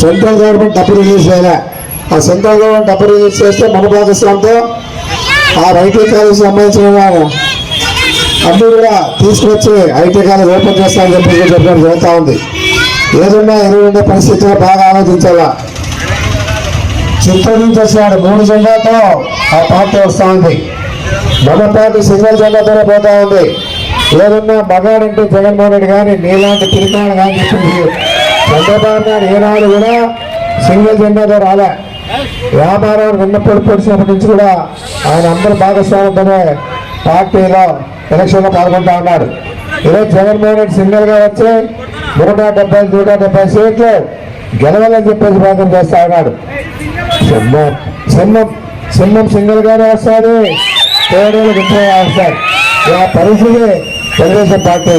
Central government డబ్బు release చేయలే. ఆ సెంట్రల్ గవర్నమెంట్ డబ్బు రిలీజ్ చేస్తే మన భాగస్వామితో ఆ ఐటీ కాలేజ్ సంబంధించిన అన్ని కూడా తీసుకొచ్చి ఐటీ కాలేజ్ ఓపెన్ చేస్తామని చెప్పి చెప్పడం జరుగుతూ ఉంది. ఏదున్నా ఎదురుండే పరిస్థితిలో బాగా ఆలోచించాలా? చిత్తూరు నుంచి మూడు జెండాతో ఆ పార్టీ వస్తూ ఉంది. మన పార్టీ సింగల్ జెండాతోనే పోతా ఉంది. ఏదన్నా మగాడంటే జగన్మోహన్ రెడ్డి కానీ నీలాంటి తిరుగుతాడు కానీ చెప్పి చంద్రబాబు నాయుడు ఏనాడు కూడా సింగిల్ జెండాతో రాలే. వ్యాపారానికి ఉన్నప్పుడు పొడిచినప్పటి నుంచి కూడా ఆయన అందరూ భాగస్వామ్యంతోనే పార్టీలో ఎలక్షన్లో పాల్గొంటా ఉన్నాడు. ఈరోజు జగన్మోహన్ రెడ్డి సింగిల్గా వచ్చి నూట డెబ్బై నూట డెబ్బై సీట్లు గెలవాలని చెప్పేసి ప్రయత్నం చేస్తా ఉన్నాడు. సింహం సింహం సింహం సింగిల్ గానే వస్తుంది తేడీలు గుంపుగా వస్తారు ఇలా పరిస్థితి తెలుగుదేశం పార్టీ.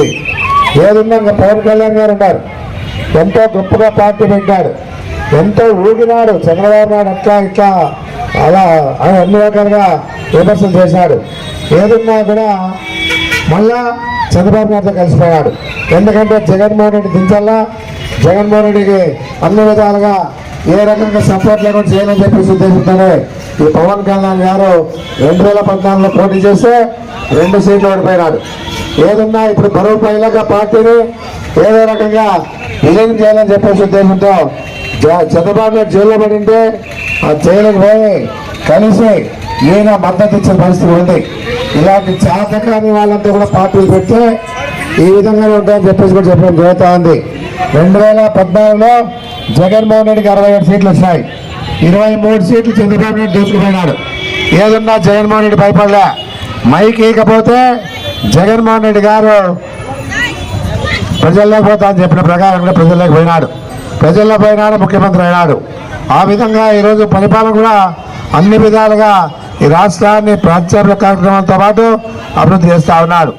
ఏదున్నా ఇంకా పవన్ కళ్యాణ్ గారు ఉన్నారు. ఎంతో గొప్పగా పార్టీ పెట్టాడు. ఎంతో ఊగినాడు. చంద్రబాబు నాయుడు అట్లా ఇట్లా అలా అన్ని రకాలుగా విమర్శలు చేశాడు. ఏదున్నా కూడా మళ్ళా చంద్రబాబు నాయుడుతో కలిసిపోయాడు. ఎందుకంటే జగన్మోహన్ రెడ్డి దించల్లా జగన్మోహన్ రెడ్డికి అన్ని విధాలుగా ఏ రకంగా సపోర్ట్ లేకుండా చేయాలని చెప్పేసి ఉద్దేశంతోనే ఈ పవన్ కళ్యాణ్ గారు రెండు వేల పద్నాలుగులో పోటీ చేస్తే రెండు సీట్లు ఓడిపోయినాడు. ఏదన్నా ఇప్పుడు బరువు పైలాగా పార్టీని ఏదో రకంగా విలీనం చేయాలని చెప్పేసి ఉద్దేశంతో చంద్రబాబు నాయుడు జైల్లో పడి ఉంటే ఆ జైలుకు పోయి కలిసి ఈయన మద్దతు ఇచ్చిన పరిస్థితి ఉంది. ఇలాంటి చేతకాని వాళ్ళంతా కూడా పార్టీలు పెడితే ఈ విధంగా ఉంటాయని చెప్పేసి కూడా చెప్పడం జరుగుతూ ఉంది. రెండు వేల పద్నాలుగులో జగన్మోహన్ రెడ్డికి అరవై ఏడు సీట్లు వచ్చాయి ఇరవై మూడు సీట్లు చంద్రబాబు నాయుడు దూసుకుపోయినాడు ఏదన్నా జగన్మోహన్ రెడ్డి భయపడలే. మైక్ ఇకపోతే జగన్మోహన్ రెడ్డి గారు ప్రజల్లోకి పోతా అని చెప్పిన ప్రకారంగా ప్రజల్లోకి పోయినాడు. ప్రజల్లో పోయినాడు ముఖ్యమంత్రి అయినాడు. ఆ విధంగా ఈరోజు పరిపాలన కూడా అన్ని విధాలుగా ఈ రాష్ట్రాన్ని ప్రాచుర్య కార్యక్రమాలతో పాటు అభివృద్ధి చేస్తూ ఉన్నాడు.